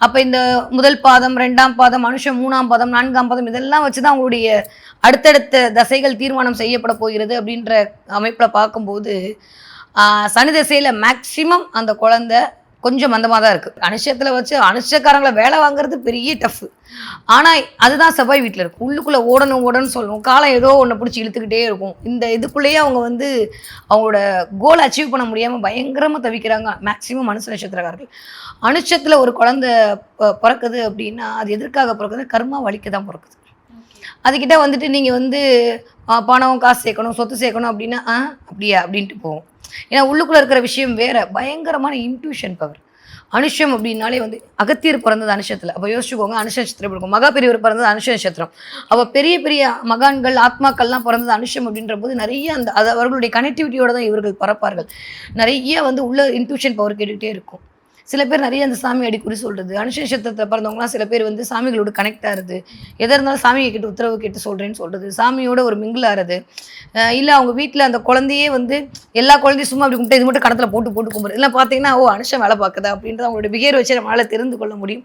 அப்போ இந்த முதல் பாதம் ரெண்டாம் பாதம் மனுஷன் மூணாம் பாதம் நான்காம் பாதம் இதெல்லாம் வச்சு தான் அவங்களுடைய அடுத்தடுத்த தசைகள் தீர்மானம் செய்யப்பட போகிறது அப்படின்ற அமைப்பில் பார்க்கும்போது சனி தசையில் மேக்சிமம் அந்த குழந்தை கொஞ்சம் மந்தமாக தான் இருக்குது அனுஷத்தில் வச்சு அனுஷக்காரங்களை வேலை வாங்குறது பெரிய டஃப் ஆனால் அதுதான் செவ்வாய் வீட்டில் இருக்கும் உள்ளுக்குள்ளே ஓடணும் ஓடணும்னு சொல்லணும் காலம் ஏதோ ஒன்று பிடிச்சி இழுத்துக்கிட்டே இருக்கும். இந்த இதுக்குள்ளேயே அவங்க வந்து அவங்களோட கோல் அச்சீவ் பண்ண முடியாமல் பயங்கரமாக தவிக்கிறாங்க. மேக்ஸிமம் மனுஷ நட்சத்திரக்காரர்கள். அனுஷத்தில் ஒரு குழந்தை ப- பிறக்குது அப்படின்னா அது எதற்காக பிறக்குது? கர்மா வலிக்க தான் பிறக்குது. அதுக்கிட்ட வந்துட்டு நீங்கள் வந்து பணம் காசு சேர்க்கணும் சொத்து சேர்க்கணும் அப்படின்னா ஆ அப்படியா? அப்படின்ட்டு போவோம் ஏன்னா உள்ளுக்குள்ளே இருக்கிற விஷயம் வேறு. பயங்கரமான இன்ட்யூஷன் பவர் அனுஷம் அப்படின்னாலே வந்து அகத்தியர் பிறந்தது அனுஷத்தில். அப்போ யோசிச்சுக்கோங்க அனுஷ நட்சத்திரம் இருக்கும். மகா பெரியவர் பிறந்தது அனுஷ நட்சத்திரம். அப்போ பெரிய பெரிய மகான்கள் ஆத்மாக்கள்லாம் பிறந்தது அனுஷம் அப்படின்ற போது நிறைய அந்த அது அவர்களுடைய கனெக்டிவிட்டியோட தான் இவர்கள் பிறப்பார்கள். நிறைய வந்து உள்ள இன்ட்யூஷன் பவர் கேட்டுக்கிட்டே இருக்கும். சில பேர் நிறைய அந்த சாமி அடிக்குறி சொல்கிறது சொல்றது. அனுஷ பிறந்தவங்களாம் சில பேர் வந்து சாமிகளோட கனெக்ட் ஆகுது எதாக இருந்தாலும் சாமியை கிட்ட உத்தரவு கேட்டு சொல்கிறேன்னு சொல்கிறது சாமியோட ஒரு மிங்கிள் ஆறது இல்லை அவங்க வீட்டில் அந்த குழந்தையே வந்து எல்லா குழந்தையும் சும்மா அப்படி கும்பிட்டு இது மட்டும் கணத்தில் போட்டு போட்டு கும்பிட்றது. இல்லை பார்த்தீங்கன்னா ஓ அனுஷம் வேலை பார்க்குதா அப்படின்ற அவங்களோட பிஹேவியர் வச்சு நம்மளால் தெரிந்து கொள்ள முடியும்.